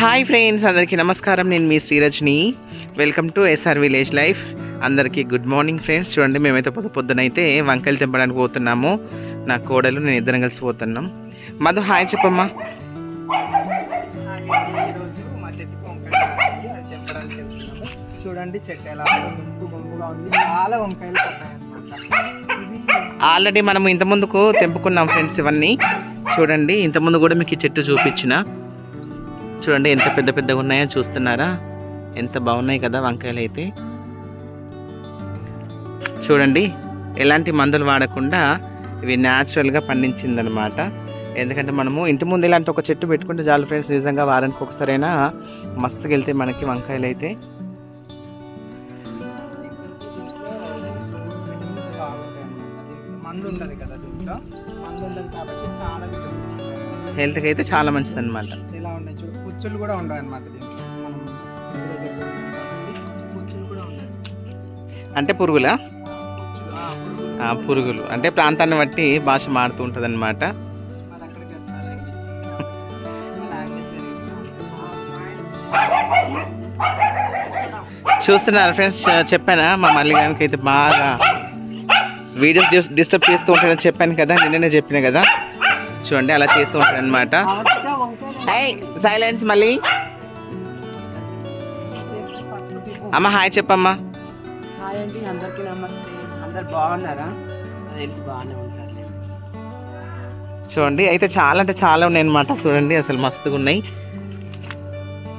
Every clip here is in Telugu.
హాయ్ ఫ్రెండ్స్ అందరికీ నమస్కారం. నేను మీ Srirajni. Welcome to SR village life అందరికీ గుడ్ మార్నింగ్ ఫ్రెండ్స్ చూడండి మేమైతే పొద్దు పొద్దునైతే వంకాయలు తెంపడానికి పోతున్నాము. నా కోడలు నేను ఇద్దరం కలిసి పోతున్నాం. మధు హాయ్ చెప్పమ్మా. చూడండి చెట్టు ఎలా ఉందో చాలా వంకాయలు ఆల్రెడీ మనం ఇంత ముందుకు తెంపుకున్నాం ఫ్రెండ్స్ ఇవన్నీ. చూడండి ఇంత ముందు కూడా మీకు ఈ చెట్టు చూపించిన. చూడండి ఎంత పెద్ద పెద్దగా ఉన్నాయో చూస్తున్నారా? ఎంత బాగున్నాయి కదా వంకాయలు అయితే. చూడండి ఎలాంటి మందులు వాడకుండా ఇవి న్యాచురల్గా పండించిందనమాట ఎందుకంటే మనము ఇంటి ముందు ఇలాంటి ఒక చెట్టు పెట్టుకుంటే చాలు ఫ్రెండ్స్ నిజంగా వారానికి ఒకసారైనా మస్తుగా వెళ్తే మనకి వంకాయలు అయితే. హెల్త్కి అయితే చాలా మంచిది అనమాట పుచ్చులు కూడా ఉండవు అనమాట దీంట్లో అంటే పురుగులా? పురుగులు. అంటే ప్రాంతాన్ని బట్టి భాష మారుతూ ఉంటుంది అనమాట. చూస్తున్నారు ఫ్రెండ్స్ చెప్పానా? మా మల్లిగానికి అయితే బాగా వీడియోస్ డిస్టర్బ్ చేస్తూ ఉంటాడని చెప్పాను కదా నిన్ననే చెప్పిన కదా. చూడండి అలా చేస్తూ ఉంటాడు అనమాట హాయ్ సైలెన్స్ మళ్ళీ. అమ్మ హాయ్ చెప్పమ్మా. హాయ్ అండి అందరికీ నమస్తే. అందరు బాగున్నారా? అది తెలిసి బాగానే ఉంటారు చూడండి అయితే చాలా అంటే చాలా ఉన్నాయి అనమాట చూడండి అసలు మస్తుగా ఉన్నాయి.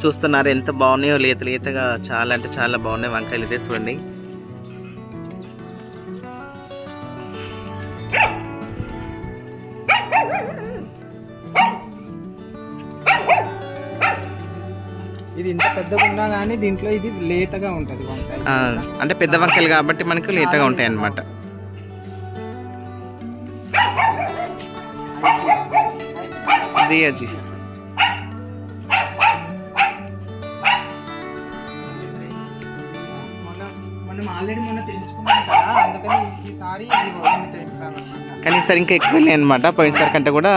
చూస్తున్నారు ఎంత బాగున్నాయో లేత లేతగా చాలా అంటే చాలా బాగున్నాయి వంకాయలు అయితే చూడండి. ఇది ఇంత పెద్దగా ఉన్నా కానీ దీంట్లో ఇది లేతగా ఉంటది వంకాయ అంటే పెద్ద వంకాయలు కాబట్టి మనకు లేతగా ఉంటాయి అన్నమాట. ఇది అజీ. మొన్న మనం ఆల్రెడీ మొన్న తెలుసుకున్నాం కదా అందుకని ఈసారి ఇది వదిలి తెంపామన్నమాట. కానీ ఈసారి ఇంకా ఎక్కువ వెళ్ళాయి అనమాట పోయినసారి కంటే కూడా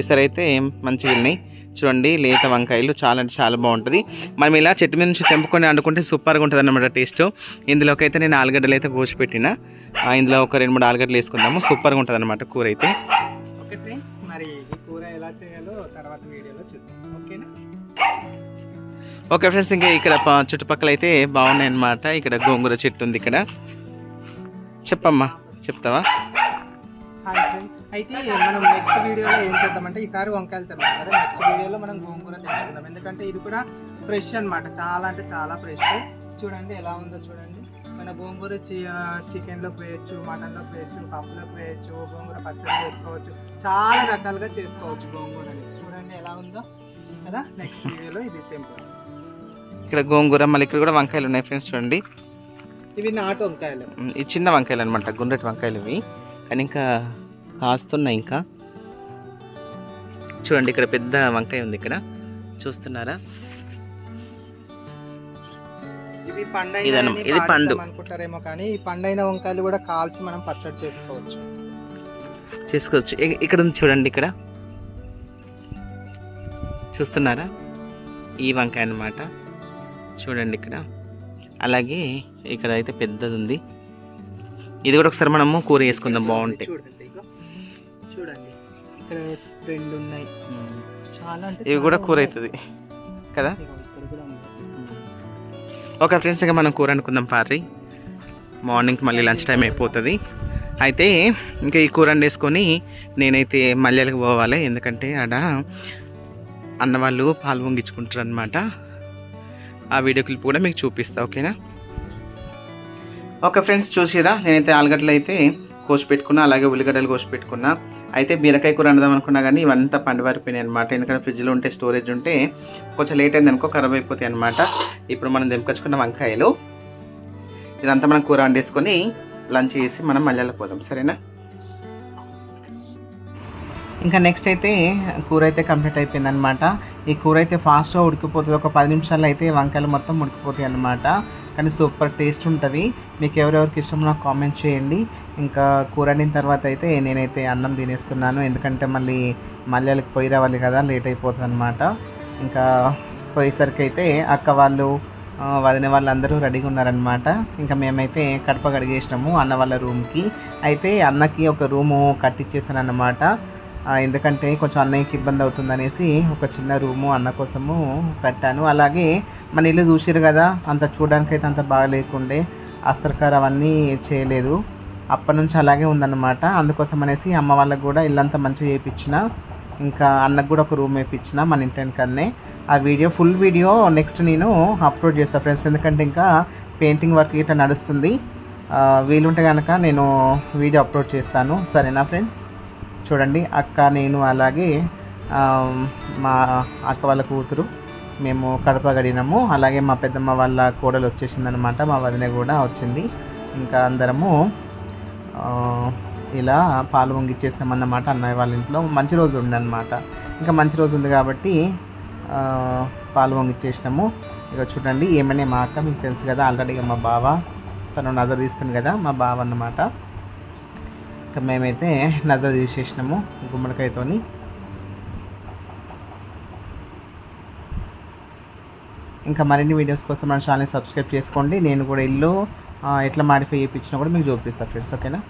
ఈసారి అయితే మంచిగా వెళ్ళినాయి చూడండి లేత వంకాయలు చాలా అంటే చాలా బాగుంటుంది. మనం ఇలా చెట్టు మీద నుంచి తెంపుకొని వండుకుంటే సూపర్గా ఉంటుంది అనమాట టేస్ట్. ఇందులోకి అయితే నేను ఆలుగడ్డలు అయితే కోసి పెట్టిన. ఆ, ఇందులో ఒక రెండు మూడు ఆలుగడ్డలు వేసుకుందాము. సూపర్గా ఉంటుంది అనమాట కూర అయితే. ఓకే ఫ్రెండ్స్ మరి ఈ కూర ఎలా చేయాలో తర్వాత వీడియోలో చూద్దాం. ఓకేనా? ఓకే ఫ్రెండ్స్ ఇంకా ఇక్కడ చుట్టుపక్కల అయితే బాగున్నాయి అనమాట ఇక్కడ గోంగూర చెట్టు ఉంది ఇక్కడ. చెప్పమ్మా చెప్తావా? అయితే మనం నెక్స్ట్ వీడియోలో ఏం చేద్దామంటే ఈసారి వంకాయలు తెంపాం కదా. నెక్స్ట్ వీడియోలో మనం గోంగూర తెచ్చుకుందాం ఎందుకంటే ఇది కూడా ఫ్రెష్ అన్నమాట. చాలా అంటే చాలా ఫ్రెష్ చూడండి ఎలా ఉందో చూడండి. మన గోంగూర చి చికెన్లోకి వేయచ్చు మటన్లోకి వేయచ్చు పప్పులోకి వేయచ్చు గోంగూర పచ్చడి చేసుకోవచ్చు. చాలా రకాలుగా చేసుకోవచ్చు గోంగూరని చూడండి ఎలా ఉందో కదా. నెక్స్ట్ వీడియోలో ఇది తెంపుదాం ఇక్కడ గోంగూర మళ్ళీ ఇక్కడ కూడా వంకాయలు ఉన్నాయి ఫ్రెండ్స్ చూడండి. ఇవి నాటు వంకాయలు. ఈ చిన్న వంకాయలు అనమాట గుండ్రటి వంకాయలు ఇవి. కానీ ఇంకా కాస్తున్నాయి ఇంకా. చూడండి ఇక్కడ పెద్ద వంకాయ ఉంది ఇక్కడ. చూస్తున్నారా? ఇది పండు. అనుకుంటారేమో కానీ ఈ పండైన వంకాయలు కూడా కాల్చి మనం పచ్చడి చేసుకోవచ్చు. చేసుకోవచ్చు. ఇక్కడ ఉంది చూడండి ఇక్కడ. చూస్తున్నారా? ఈ వంకాయ అన్నమాట. చూడండి ఇక్కడ. అలాగే ఇక్కడ అయితే పెద్దది ఉంది. ఇది కూడా ఒకసారి మనము కూర వేసుకుందాం బాగుంటాయి చూడండి. ఇక్కడ రెండు ఉన్నాయి. చాలా అంటే ఇవి కూడా కూర. అవుతుంది కదా. ఓకే ఫ్రెండ్స్ ఇంకా మనం కూర అనుకుందాం పారి మార్నింగ్ మళ్ళీ లంచ్ టైం అయిపోతుంది. అయితే ఇంకా ఈ కూర వండేసుకొని నేనైతే మల్లెలకు పోవాలి. ఎందుకంటే ఆడ అన్న వాళ్ళు పాలు పొంగించుకుంటారు అనమాట ఆ వీడియో క్లిప్ కూడా మీకు చూపిస్తా ఓకేనా? ఓకే ఫ్రెండ్స్ చూసిరా నేనైతే ఆలుగడ్డలు అయితే కోసి పెట్టుకున్నా అలాగే ఉల్లిగడ్డలు కోసి పెట్టుకున్నా అయితే బీరకాయ కూర వండుదాం అనుకున్నా కానీ ఇవంతా పండువారిపోయినాయి అనమాట ఎందుకంటే ఫ్రిడ్జ్లో ఉంటే స్టోరేజ్ ఉంటే కొంచెం లేట్ అయింది అనుకో ఖరాబ్ అయిపోతాయి అనమాట ఇప్పుడు మనం దింపకొచ్చుకున్న వంకాయలు. ఇదంతా మనం కూర వండేసుకొని లంచ్ చేసి మనం మళ్ళీ పోదాం. సరేనా? ఇంకా నెక్స్ట్ అయితే కూర అయితే కంప్లీట్ అయిపోయింది అనమాట ఈ కూర అయితే ఫాస్ట్గా ఉడికిపోతుంది. ఒక పది నిమిషాల్లో అయితే వంకాయలు మొత్తం ఉడికిపోతాయి అనమాట కానీ సూపర్ టేస్ట్ ఉంటుంది. మీకు ఎవరెవరికి ఇష్టం నాకు కామెంట్ చేయండి. ఇంకా కూర వండిన తర్వాత అయితే నేనైతే అన్నం తినేస్తున్నాను. ఎందుకంటే మళ్ళీ మల్లెలకు పొయ్యి రావాలి కదా లేట్ అయిపోతుంది అనమాట ఇంకా పోయేసరికి అయితే అక్క వాళ్ళు వదిన వాళ్ళందరూ రెడీగా ఉన్నారనమాట ఇంకా మేమైతే కడప కడిగేసినాము అన్న వాళ్ళ రూమ్కి అయితే అన్నకి ఒక రూము కట్టించేసాను అనమాట ఎందుకంటే కొంచెం అన్నయ్యకి ఇబ్బంది అవుతుందనేసి ఒక చిన్న రూము అన్న కోసము కట్టాను. అలాగే మన ఇల్లు చూసిరు కదా అంత చూడడానికి అయితే అంత బాగా లేకుండే అవన్నీ చేయలేదు. అప్పటి నుంచి అలాగే ఉందన్నమాట. అందుకోసం అనేసి అమ్మ వాళ్ళకు కూడా ఇల్లంతా మంచిగా చేయించిన ఇంకా అన్నకు కూడా ఒక రూమ్ వేయించిన మన ఇంటి వెనకన్నే ఆ వీడియో ఫుల్ వీడియో నెక్స్ట్ నేను అప్లోడ్ చేస్తాను ఫ్రెండ్స్. ఎందుకంటే ఇంకా పెయింటింగ్ వర్క్ ఇట్లా నడుస్తుంది. వీలుంటే కనుక నేను వీడియో అప్లోడ్ చేస్తాను. సరేనా ఫ్రెండ్స్? చూడండి అక్క నేను అలాగే మా అక్క వాళ్ళ కూతురు మేము కడప గడినాము. అలాగే మా పెద్దమ్మ వాళ్ళ కోడలు వచ్చేసిందనమాట మా వదిన కూడా వచ్చింది. ఇంకా అందరము ఇలా పాలు వంగిచ్చేసామన్నమాట అన్నయ్య వాళ్ళ ఇంట్లో. మంచి రోజు ఉండనమాట ఇంకా మంచి రోజు ఉంది కాబట్టి పాలు వంగిచ్చేసినాము. ఇక చూడండి ఏమనే మా అక్క మీకు తెలుసు కదా ఆల్రెడీ మా బావ తను నజర్ తీస్తుంది కదా మా బావ అన్నమాట. ఇంకా మేమైతే నజర్ తీసేసినాము గుమ్మడికాయతోని. ఇంకా మరిన్ని వీడియోస్ కోసం మన ఛానల్ సబ్స్క్రైబ్ చేసుకోండి. నేను కూడా ఇల్లు ఎట్లా మాడిఫై చేయించినా కూడా మీకు చూపిస్తాను ఫ్రెండ్స్ ఓకేనా?